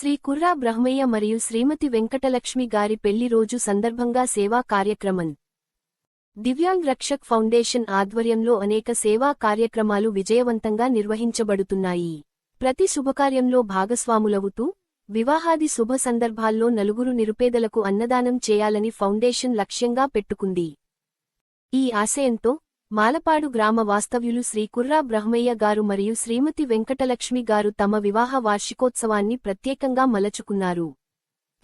శ్రీ కుర్రా బ్రహ్మయ్య మరియు శ్రీమతి వెంకటలక్ష్మి గారి పెళ్ళి రోజు సందర్భంగా సేవా కార్యక్రమం. దివ్యాంగ్ రక్షక్ ఫౌండేషన్ ఆధ్వర్యంలో అనేక సేవా కార్యక్రమాలు విజయవంతంగా నిర్వహించబడుతున్నాయి. ప్రతి శుభకార్యంలో భాగస్వాములవుతూ వివాహాది శుభ సందర్భాల్లో నలుగురు నిరుపేదలకు అన్నదానం చేయాలని ఫౌండేషన్ లక్ష్యంగా పెట్టుకుంది. ఈ ఆశయంతో మాలపాడు గ్రామ వాస్తవ్యులు శ్రీ కుర్రా బ్రహ్మయ్య గారు మరియు శ్రీమతి వెంకటలక్ష్మి గారు తమ వివాహ వార్షికోత్సవాన్ని ప్రత్యేకంగా మలచుకున్నారు.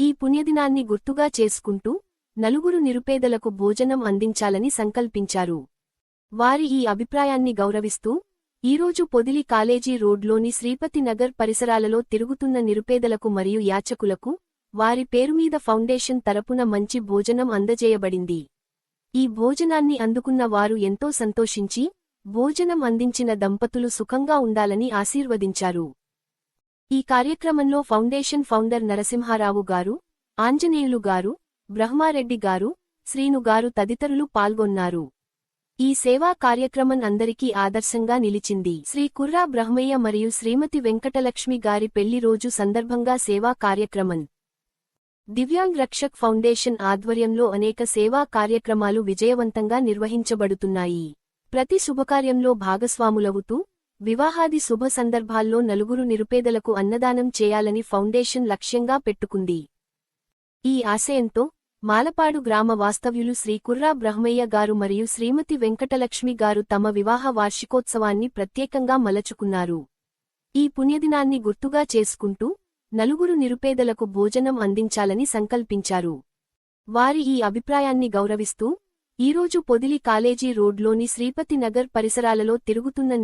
ఈ పుణ్యదినాన్ని గుర్తుగా చేసుకుంటూ నలుగురు నిరుపేదలకు భోజనం అందించాలని సంకల్పించారు. వారి ఈ అభిప్రాయాన్ని గౌరవిస్తూ ఈరోజు పొదిలి కాలేజీ రోడ్లోని శ్రీపతి నగర్ పరిసరాలలో తిరుగుతున్న నిరుపేదలకు మరియు యాచకులకు వారి పేరుమీద ఫౌండేషన్ తరపున మంచి భోజనం అందజేయబడింది. ఈ భోజనాన్ని అందుకున్న వారు ఎంతో సంతోషించి భోజనం అందించిన దంపతులు సుఖంగా ఉండాలని ఆశీర్వదించారు. ఈ కార్యక్రమంలో ఫౌండేషన్ ఫౌండర్ నరసింహారావు గారు ఆంజనేయులు గారు బ్రహ్మారెడ్డి గారు శ్రీను గారు తదితరులు పాల్గొన్నారు. ఈ సేవా కార్యక్రమం అందరికీ ఆదర్శంగా నిలిచింది. శ్రీ కుర్రా బ్రహ్మయ్య మరియు శ్రీమతి వెంకటలక్ష్మి గారి పెళ్ళి రోజు సందర్భంగా సేవా కార్యక్రమం. దివ్యాంగ్ రక్షక్ ఫౌండేషన్ ఆధ్వర్యంలో అనేక సేవా కార్యక్రమాలు విజయవంతంగా నిర్వహించబడుతున్నాయి. ప్రతి శుభకార్యంలో భాగస్వాములవుతూ వివాహాది శుభ సందర్భాల్లో నలుగురు నిరుపేదలకు అన్నదానం చేయాలని ఫౌండేషన్ లక్ష్యంగా పెట్టుకుంది. ఈ ఆశయంతో మాలపాడు గ్రామ వాస్తవ్యులు శ్రీ కుర్రా బ్రహ్మయ్య గారు మరియు శ్రీమతి వెంకటలక్ష్మి గారు తమ వివాహ వార్షికోత్సవాన్ని ప్రత్యేకంగా మలచుకున్నారు. ఈ పుణ్యదినాన్ని గుర్తుగా చేసుకుంటూ నలుగురు నిరుపేదలకు భోజనం అందించాలని సంకల్పించారు. వారి ఈ అభిప్రాయాన్ని గౌరవిస్తూ ఈరోజు పొదిలి కాలేజీ రోడ్లోని శ్రీపతి నగర్ పరిసరాలలో తిరుగుతున్న